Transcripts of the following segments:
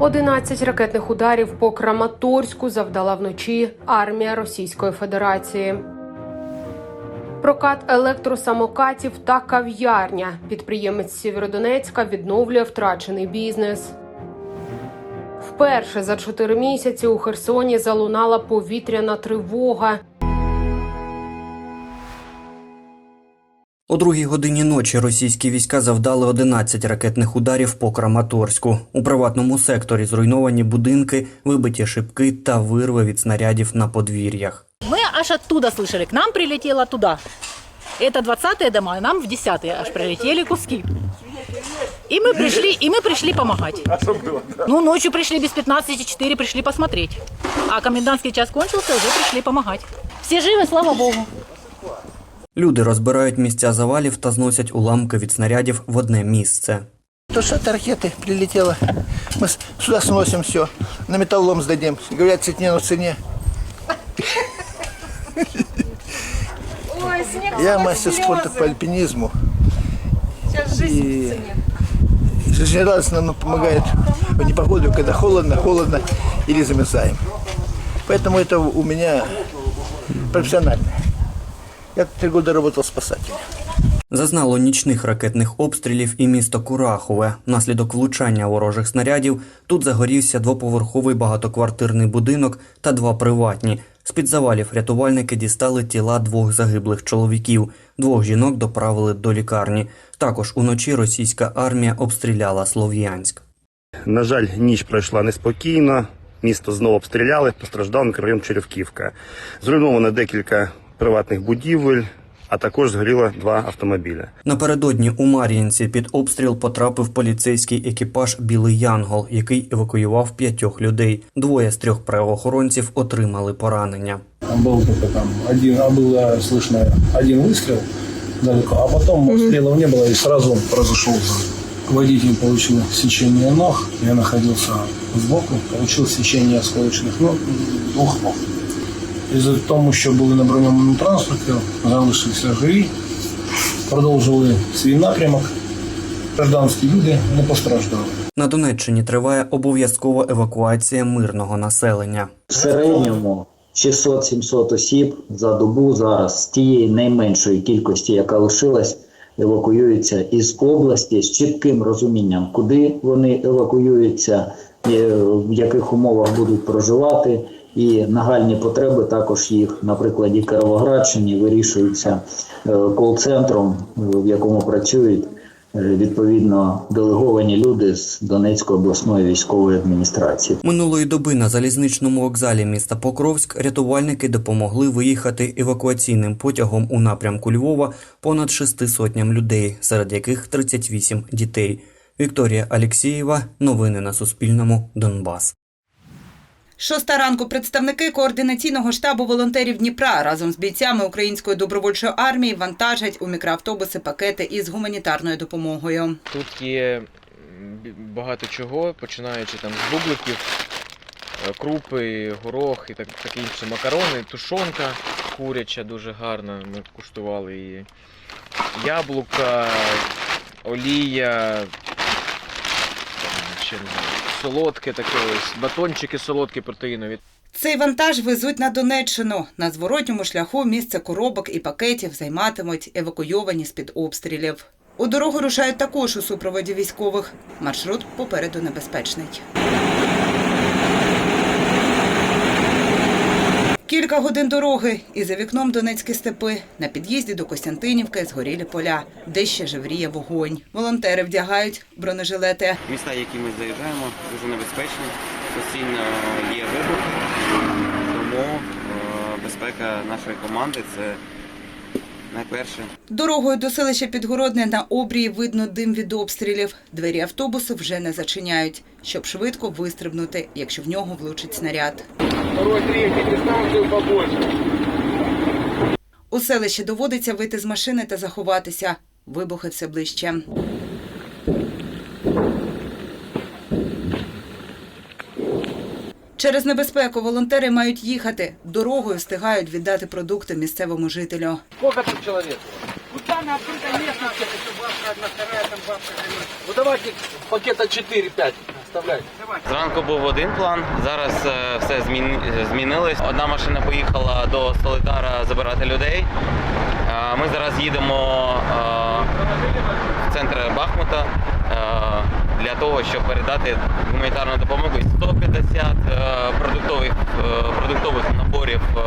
11 ракетних ударів по Краматорську завдала вночі армія Російської Федерації. Прокат електросамокатів та кав'ярня. Підприємець Сєвєродонецька відновлює втрачений бізнес. Вперше за чотири місяці у Херсоні залунала повітряна тривога. О другій годині ночі російські війська завдали 11 ракетних ударів по Краматорську. У приватному секторі зруйновані будинки, вибиті шибки та вирви від снарядів на подвір'ях. Мы аж оттуда слышали, к нам прилетело туда. Это 20-е дома, а нам в 10-е аж прилетели куски. И мы пришли, и мы пришли помогать. А что было? Ну, ночью пришли без 15-4, пришли посмотреть. А комендантский час кончился, уже пришли помогать. Все живы, слава богу. Люди розбирають місця завалів та зносять уламки від снарядів в одне місце. То что это ракеты прилетело. Мы с- сюда сносим все. На металлолом сдадим. Говорят, цене на цене. Я мастер спорта по альпинизму. И жизнерадостно нам помогает в непогоду, когда холодно, холодно или замерзаем. Поэтому это у меня профессионально. Я три года работал спасателем. Зазнало нічних ракетних обстрілів і місто Курахове. Внаслідок влучання ворожих снарядів тут загорівся двоповерховий багатоквартирний будинок та два приватні. З-під завалів рятувальники дістали тіла двох загиблих чоловіків. Двох жінок доправили до лікарні. Також уночі російська армія обстріляла Слов'янськ. На жаль, ніч пройшла неспокійно. Місто знову обстріляли, постраждав мікрорайон Черевківка. Зруйновано декілька приватних будівель, а також згоріло два автомобіля. Напередодні у Мар'їнці під обстріл потрапив поліцейський екіпаж Білий Янгол, який евакуював п'ятьох людей. Двоє з трьох правоохоронців отримали поранення. Там был только там один, а было слышно один выстрел далеко, а потом обстрелов не было и сразу произошел взрыв. Водитель получил сечение ног, я находился сбоку, получил сечение осколочных ног, двух ног. Із-за тому, що були на броньованому транспорті, залишився живі, продовжили свій напрямок. Гражданські люди не постраждали. На Донеччині триває обов'язкова евакуація мирного населення. В середньому 600-700 осіб за добу зараз з тієї найменшої кількості, яка лишилась, евакуюються із області з чітким розумінням, куди вони евакуюються, е, в яких умовах будуть проживати. І нагальні потреби також їх на прикладі Кировоградщини вирішуються е, кол-центром, е, в якому працюють е, відповідно делеговані люди з Донецької обласної військової адміністрації. Минулої доби на залізничному вокзалі міста Покровськ рятувальники допомогли виїхати евакуаційним потягом у напрямку Львова понад шести сотням людей, серед яких 38 дітей. Вікторія Алєксєєва. Новини на Суспільному. Донбас. Шоста ранку представники координаційного штабу волонтерів Дніпра разом з бійцями української добровольчої армії вантажать у мікроавтобуси пакети із гуманітарною допомогою. Тут є багато чого, починаючи там з бубликів, е, крупи, горох і так, таке інше, макарони, тушонка куряча дуже гарна, ми куштували її. Яблука, олія, ще не знаю, солодке таке ось, батончики солодкі протеїнові. Цей вантаж везуть на Донеччину. На зворотньому шляху місце коробок і пакетів займатимуть евакуйовані з-під обстрілів. У дорогу рушають також у супроводі військових. Маршрут попереду небезпечний. Кілька годин дороги і за вікном Донецькі степи. На під'їзді до Костянтинівки згорілі поля, де ще живріє вогонь. Волонтери вдягають бронежилети. Міста, які ми заїжджаємо, дуже небезпечні. Постійно є вибух, тому е, безпека нашої команди це найперше. Дорогою до селища Підгородне на обрії видно дим від обстрілів. Двері автобусу вже не зачиняють, щоб швидко вистрибнути, якщо в нього влучить снаряд. У селищі доводиться вийти з машини та заховатися. Вибухи все ближче. Через небезпеку волонтери мають їхати. Дорогою встигають віддати продукти місцевому жителю. Сколько там человек? Ну там открытое место, бабка одна, вторая, там бабка. Ну давайте пакета 4-5. Зранку був один план, зараз е, все змін... змінилось. Одна машина поїхала до Солитара забирати людей. Е, Ми зараз їдемо е, в центр Бахмута е, для того, щоб передати гуманітарну допомогу. 150 е, продуктових, е, продуктових наборів е,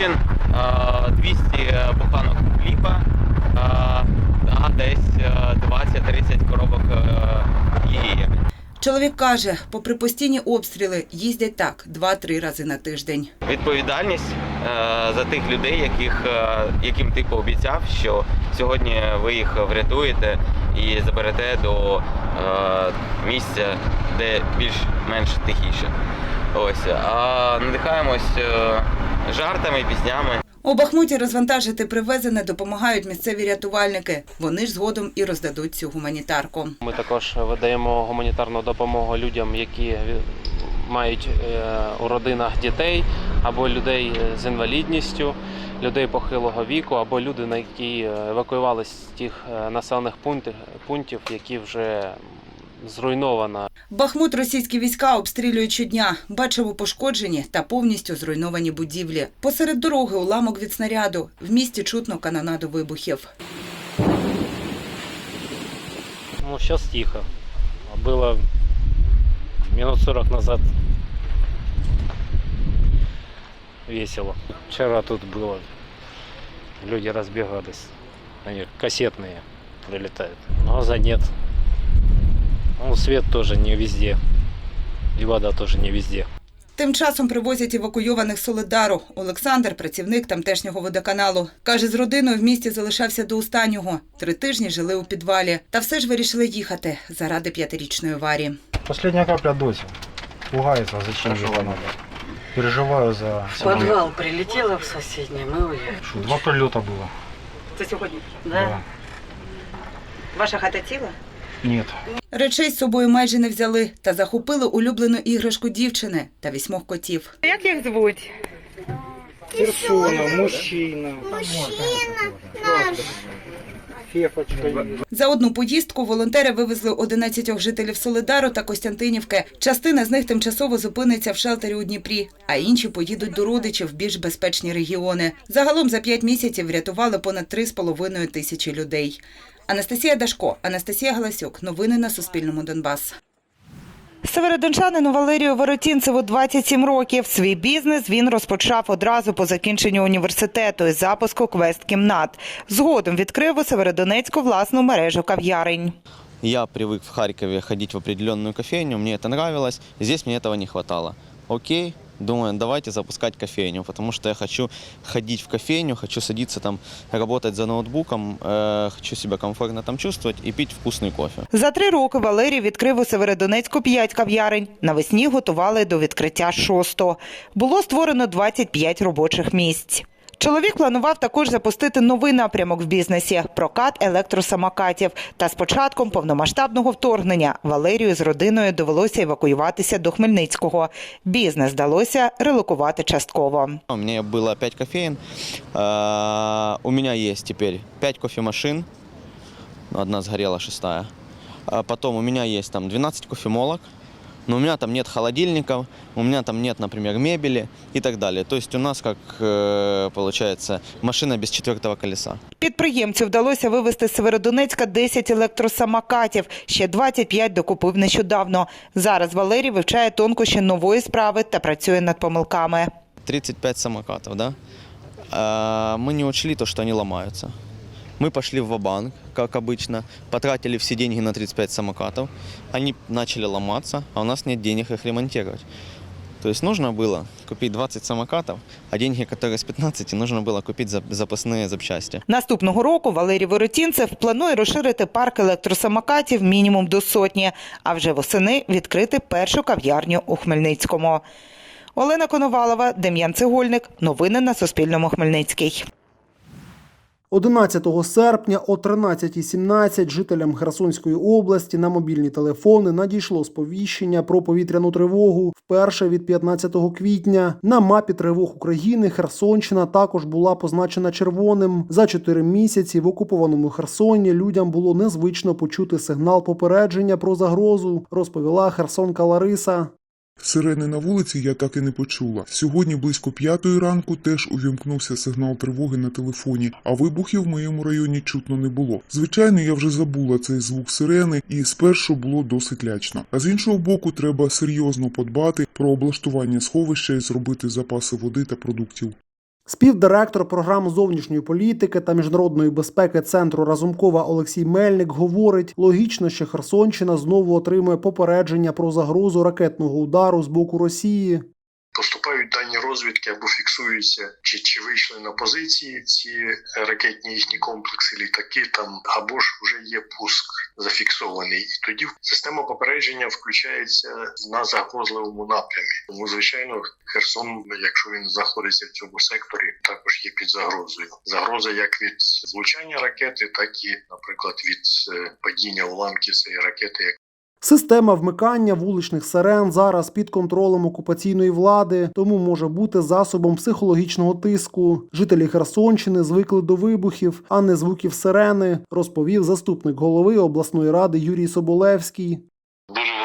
Е, 200 буханок хліба е, та десь е, 20-30 коробок е, їжі. Чоловік каже, попри постійні обстріли, їздять так 2-3 рази на тиждень. відповідальність е, за тих людей, яких, е, яким ти пообіцяв, що сьогодні ви їх врятуєте і заберете до е, місця, де більш-менш тихіше. Ось а надихаємось е, жартами, піснями. У Бахмуті розвантажити привезене допомагають місцеві рятувальники. Вони ж згодом і роздадуть цю гуманітарку. Ми також видаємо гуманітарну допомогу людям, які мають е, у родинах дітей або людей з інвалідністю, людей похилого віку, або люди, на які е, евакуювалися з тих е, населених пунктів, пунктів, які вже м, зруйновано Бахмут російські війська обстрілюють щодня. Бачимо пошкоджені та повністю зруйновані будівлі. Посеред дороги уламок від снаряду. В місті чутно канонаду вибухів. Ну, сейчас тихо. А Было минут 40 назад весело. Вчера тут было. Люди разбегались. Они кассетные прилетают. Но газа нет. Ну, свет тоже не везде. И вода тоже не везде. Тим часом привозять евакуйованих з Солидару. Олександр, працівник тамтешнього водоканалу, каже, з родиною в місті залишався до останнього. Три тижні жили у підвалі. Та все ж вирішили їхати заради п'ятирічної варі. Последняя капля доте. Пугается, зачем же это надо. Переживаю за семью. прилетела в соседний, мы уехали. Что, Два прилета было. Це сьогодні. Да. Ваша хата ціла? Нет. Речей з собою майже не взяли та захопили улюблену іграшку дівчини та вісьмох котів. Як їх звуть? Персона, мужчина. За одну поїздку волонтери вивезли 11 жителів Солидару та Костянтинівки. Частина з них тимчасово зупиниться в шелтері у Дніпрі, а інші поїдуть до родичів в більш безпечні регіони. Загалом за 5 місяців врятували понад 3,5 тисячі людей. Анастасія Дашко, Анастасія Галасюк. Новини на Суспільному Донбас. Северодончанину Валерію Воротінцеву 27 років. Свій бізнес він розпочав одразу по закінченню університету із запуску квест-кімнат. Згодом відкрив у Северодонецьку власну мережу кав'ярень. Я привык в Харькове ходить в определенную кофейню, мне это нравилось, здесь мне этого не хватало. Окей, думаю, давайте запускать кофейню, потому что я хочу ходить в кофейню, хочу садиться там, работать за ноутбуком, э, хочу себя комфортно там чувствовать и пить вкусный кофе. За три роки Валерій відкрив у Северодонецьку п'ять кав'ярень. Навесні готували до відкриття шостого. Було створено 25 робочих місць. Чоловік планував також запустити новий напрямок в бізнесі прокат електросамокатів. Та з початком повномасштабного вторгнення Валерію з родиною довелося евакуюватися до Хмельницького. Бізнес вдалося релокувати частково. У меня было 5 кофеин, э, у меня есть теперь 5 кофемашин, одна сгорела, шестая. А Потом у есть там 12 кофемолок, но у меня там нет холодильников, у меня там нет, например, мебели и так далее. То есть у нас, как э, получается, машина без четвертого колеса. Підприємцю вдалося вивезти з Северодонецька 10 електросамокатів. Ще 25 докупив нещодавно. Зараз Валерій вивчає тонкощі нової справи та працює над помилками. 35 самокатов, да? А, мы не учли то, что они ломаются. Мы пошли в банк как обычно, потратили все деньги на 35 самокатов. Они начали ломаться, а у нас нет денег их ремонтировать. То есть нужно было купить 20 самокатов, а деньги, которые с 15, нужно было купить за- запасные запчасти. Наступного року Валерій Воротінцев планує розширити парк електросамокатів мінімум до сотні, а вже восени відкрити першу кав'ярню у Хмельницькому. Олена Коновалова, Дем'ян Цегольник. Новини на Суспільному Хмельницький. 11 серпня о 13.17 жителям Херсонської області на мобільні телефони надійшло сповіщення про повітряну тривогу вперше від 15 квітня. На мапі тривог України Херсонщина також була позначена червоним. За 4 місяці в окупованому Херсоні людям було незвично почути сигнал попередження про загрозу, розповіла Херсонка Лариса. Сирени на вулиці я так і не почула. Сьогодні близько п'ятої ранку теж увімкнувся сигнал тривоги на телефоні, а вибухів в моєму районі чутно не було. Звичайно, я вже забула цей звук сирени, і спершу було досить лячно. А з іншого боку, треба серйозно подбати про облаштування сховища і зробити запаси води та продуктів. Співдиректор програм зовнішньої політики та міжнародної безпеки центру Разумкова Олексій Мельник говорить: логічно, що Херсонщина знову отримує попередження про загрозу ракетного удару з боку Росії. Поступають дані розвідки або фіксуються, чи, чи вийшли на позиції ці ракетні їхні комплекси, літаки там, або ж вже є пуск зафіксований. І тоді система попередження включається на загрозливому напрямі. Тому, звичайно, Херсон, якщо він знаходиться в цьому секторі, також є під загрозою. Загроза як від влучання ракети, так і, наприклад, від е, падіння уламків цієї ракети, Система вмикання вуличних сирен зараз під контролем окупаційної влади, тому може бути засобом психологічного тиску. Жителі Херсонщини звикли до вибухів, а не звуків сирени, розповів заступник голови обласної ради Юрій Соболевський. Дуже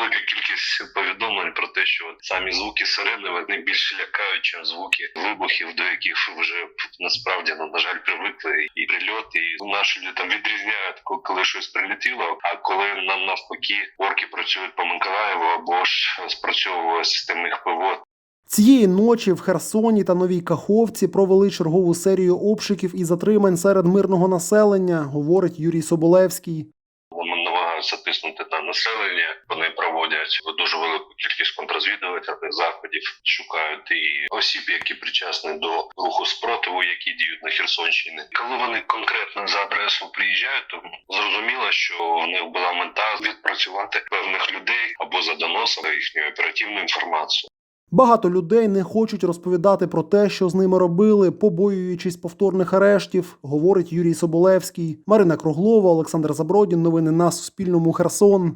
повідомлень про те, що самі звуки сирени вони більше лякають, ніж звуки вибухів, до яких вже насправді ну, на жаль привикли і прильоти. І наші люди там відрізняють, коли щось прилетіло. А коли нам навпаки орки працюють по Миколаєву або ж спрацьовує система їх ПВО, Цієї ночі в Херсоні та Новій Каховці провели чергову серію обшуків і затримань серед мирного населення, говорить Юрій Соболевський. Вони намагаються тиснути на населення. Вони проводять дуже велику кількість контрозвідувальних заходів, шукають і осіб, які причасні до руху спротиву, які діють на Херсонщині. Коли вони конкретно за адресу приїжджають, то зрозуміло, що в них була мета відпрацювати певних людей або за доносом їхню оперативну інформацію. Багато людей не хочуть розповідати про те, що з ними робили, побоюючись повторних арештів, говорить Юрій Соболевський. Марина Круглова, Олександр Забродін. Новини на Суспільному. Херсон.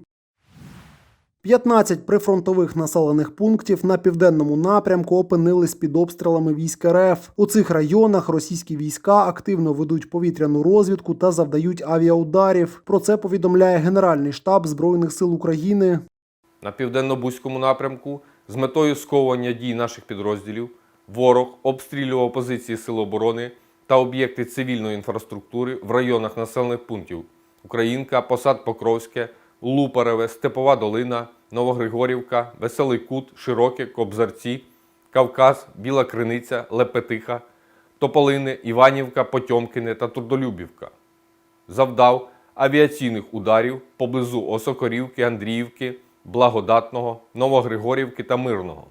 15 прифронтових населених пунктів на південному напрямку опинились під обстрілами військ РФ. У цих районах російські війська активно ведуть повітряну розвідку та завдають авіаударів. Про це повідомляє Генеральний штаб Збройних сил України. На південно-бузькому напрямку з метою сковування дій наших підрозділів ворог обстрілював позиції Сил оборони та об'єкти цивільної інфраструктури в районах населених пунктів Українка, Посад Покровське, Лупареве, Степова Долина, Новогригорівка, Веселий Кут, Широке, Кобзарці, Кавказ, Біла Криниця, Лепетиха, Тополини, Іванівка, Потьомкине та Трудолюбівка. Завдав авіаційних ударів поблизу Осокорівки, Андріївки, Благодатного, Новогригорівки та Мирного.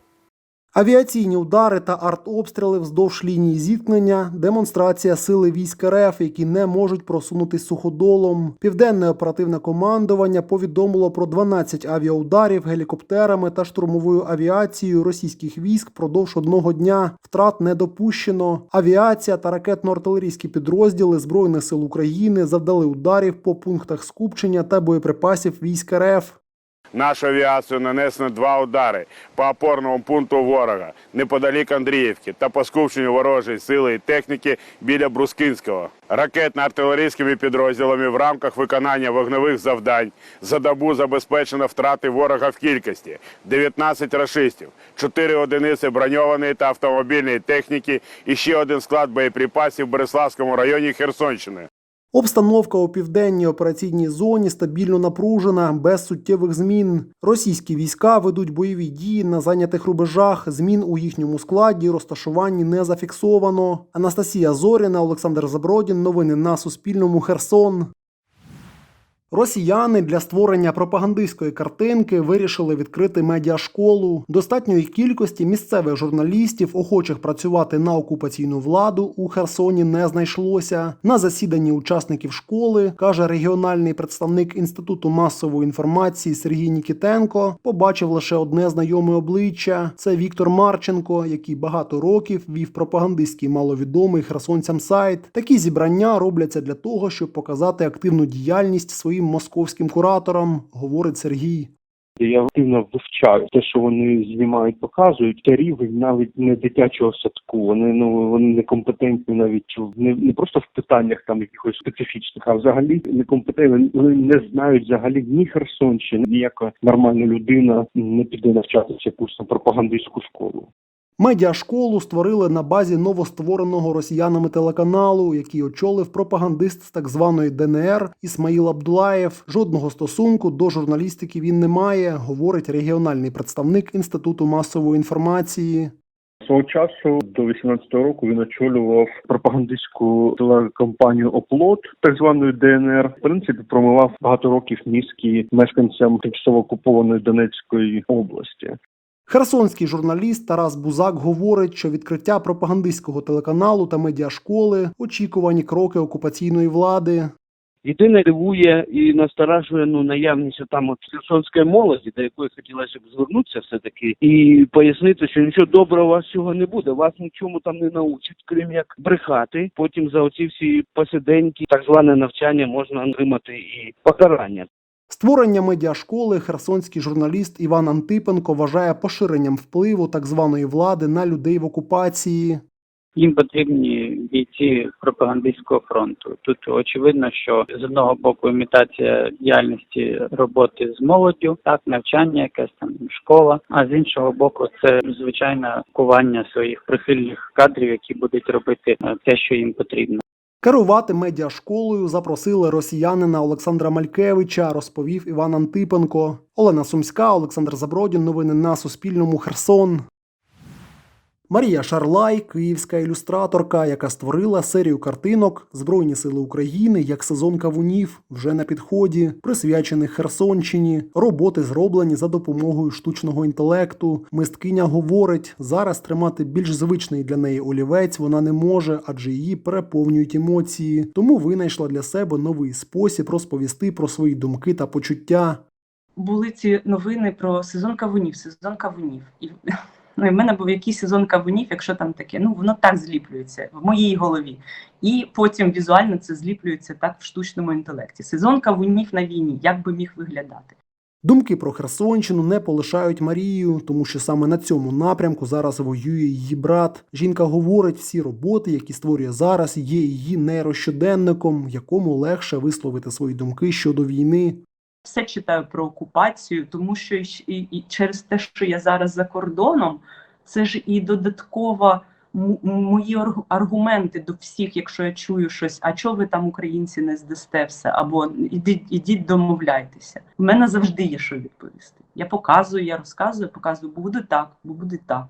Авіаційні удари та артобстріли вздовж лінії зіткнення, демонстрація сили військ РФ, які не можуть просунутись суходолом. Південне оперативне командування повідомило про 12 авіаударів гелікоптерами та штурмовою авіацією російських військ впродовж одного дня. Втрат не допущено. Авіація та ракетно-артилерійські підрозділи Збройних сил України завдали ударів по пунктах скупчення та боєприпасів військ РФ. Нашу авіацію нанесено два удари по опорному пункту ворога неподалік Андріївки та по скупченню ворожої сили і техніки біля Брускинського. Ракетно-артилерійськими підрозділами в рамках виконання вогневих завдань за добу забезпечено втрати ворога в кількості 19 рашистів, 4 одиниці броньованої та автомобільної техніки і ще один склад боєприпасів в Береславському районі Херсонщини. Обстановка у південній операційній зоні стабільно напружена, без суттєвих змін. Російські війська ведуть бойові дії на зайнятих рубежах. Змін у їхньому складі розташуванні не зафіксовано. Анастасія Зоріна, Олександр Забродін. Новини на Суспільному. Херсон. Росіяни для створення пропагандистської картинки вирішили відкрити медіашколу. Достатньої кількості місцевих журналістів, охочих працювати на окупаційну владу, у Херсоні не знайшлося. На засіданні учасників школи каже регіональний представник інституту масової інформації Сергій Нікітенко. Побачив лише одне знайоме обличчя: це Віктор Марченко, який багато років вів пропагандистський маловідомий херсонцям сайт. Такі зібрання робляться для того, щоб показати активну діяльність своїм московським кураторам, говорить Сергій. Я активно вивчаю те, що вони знімають, показують. Це рівень навіть не дитячого садку. Вони ну вони некомпетентні навіть не, не просто в питаннях там якихось специфічних, а взагалі некомпетентні. Вони не знають взагалі ні Херсонщини, ніяка нормальна людина не піде навчатися якусь пропагандистську школу. Медіашколу створили на базі новоствореного росіянами телеканалу, який очолив пропагандист з так званої ДНР Ісмаїл Абдулаєв. Жодного стосунку до журналістики він не має, говорить регіональний представник інституту масової інформації. Свого часу до 18-го року він очолював пропагандистську телекомпанію Оплот, так званої ДНР. В принципі, промивав багато років мізки мешканцям тимчасово окупованої Донецької області. Херсонський журналіст Тарас Бузак говорить, що відкриття пропагандистського телеканалу та медіашколи очікувані кроки окупаційної влади. Єдине дивує і насторажує ну наявність там от херсонської молоді, до якої хотілося б звернутися все таки, і пояснити, що нічого доброго у вас цього не буде. Вас нічому там не научать, крім як брехати. Потім за оці всі посиденьки, так зване навчання можна отримати і покарання. Створення медіашколи херсонський журналіст Іван Антипенко вважає поширенням впливу так званої влади на людей в окупації. Їм потрібні бійці пропагандистського фронту. Тут очевидно, що з одного боку імітація діяльності роботи з молоддю, так навчання, якась там школа. А з іншого боку, це звичайне кування своїх прихильних кадрів, які будуть робити е, те, що їм потрібно. Керувати медіашколою запросили росіянина Олександра Малькевича, розповів Іван Антипенко. Олена Сумська, Олександр Забродін. Новини на Суспільному. Херсон. Марія Шарлай, київська ілюстраторка, яка створила серію картинок Збройні сили України як сезон кавунів вже на підході, присвячених Херсонщині. Роботи зроблені за допомогою штучного інтелекту. Мисткиня говорить, зараз тримати більш звичний для неї олівець вона не може, адже її переповнюють емоції. Тому винайшла для себе новий спосіб розповісти про свої думки та почуття. були ці новини про сезон кавунів, сезон кавунів. І ну, і в мене був якийсь сезон кавунів, якщо там таке, ну воно так зліплюється в моїй голові. І потім візуально це зліплюється так в штучному інтелекті. Сезон кавунів на війні, як би міг виглядати. Думки про Херсонщину не полишають Марію, тому що саме на цьому напрямку зараз воює її брат. Жінка говорить, всі роботи, які створює зараз, є її нейрощоденником, якому легше висловити свої думки щодо війни. Все читаю про окупацію, тому що і, і, через те, що я зараз за кордоном, це ж і додатково мої аргументи до всіх, якщо я чую щось, а чого ви там, українці, не здасте все, або ідіть, ідіть домовляйтеся. У мене завжди є що відповісти. Я показую, я розказую, показую, бо буде так, бо буде так.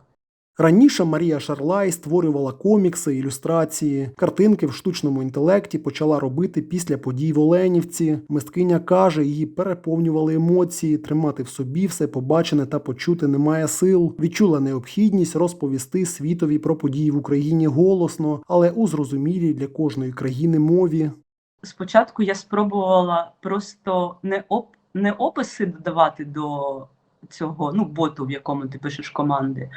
Раніше Марія Шарлай створювала комікси, ілюстрації, картинки в штучному інтелекті почала робити після подій в Оленівці. Мисткиня каже, її переповнювали емоції, тримати в собі все побачене та почути немає сил. Відчула необхідність розповісти світові про події в Україні голосно, але у зрозумілій для кожної країни мові. Спочатку я спробувала просто не оп не описи додавати до цього ну боту, в якому ти пишеш команди,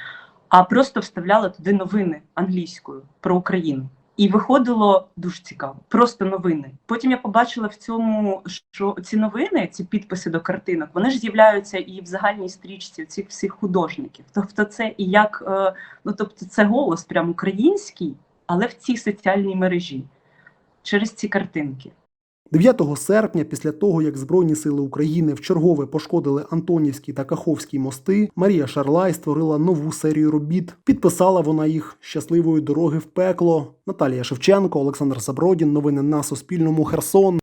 а просто вставляла туди новини англійською про Україну. І виходило дуже цікаво, просто новини. Потім я побачила в цьому, що ці новини, ці підписи до картинок, вони ж з'являються і в загальній стрічці цих всіх художників. Тобто, це і як е, ну тобто, це голос прям український, але в цій соціальній мережі через ці картинки. 9 серпня, після того як Збройні сили України вчергове пошкодили Антонівські та Каховські мости, Марія Шарлай створила нову серію робіт. Підписала вона їх щасливої дороги в пекло. Наталія Шевченко, Олександр Сабродін. Новини на Суспільному. Херсон.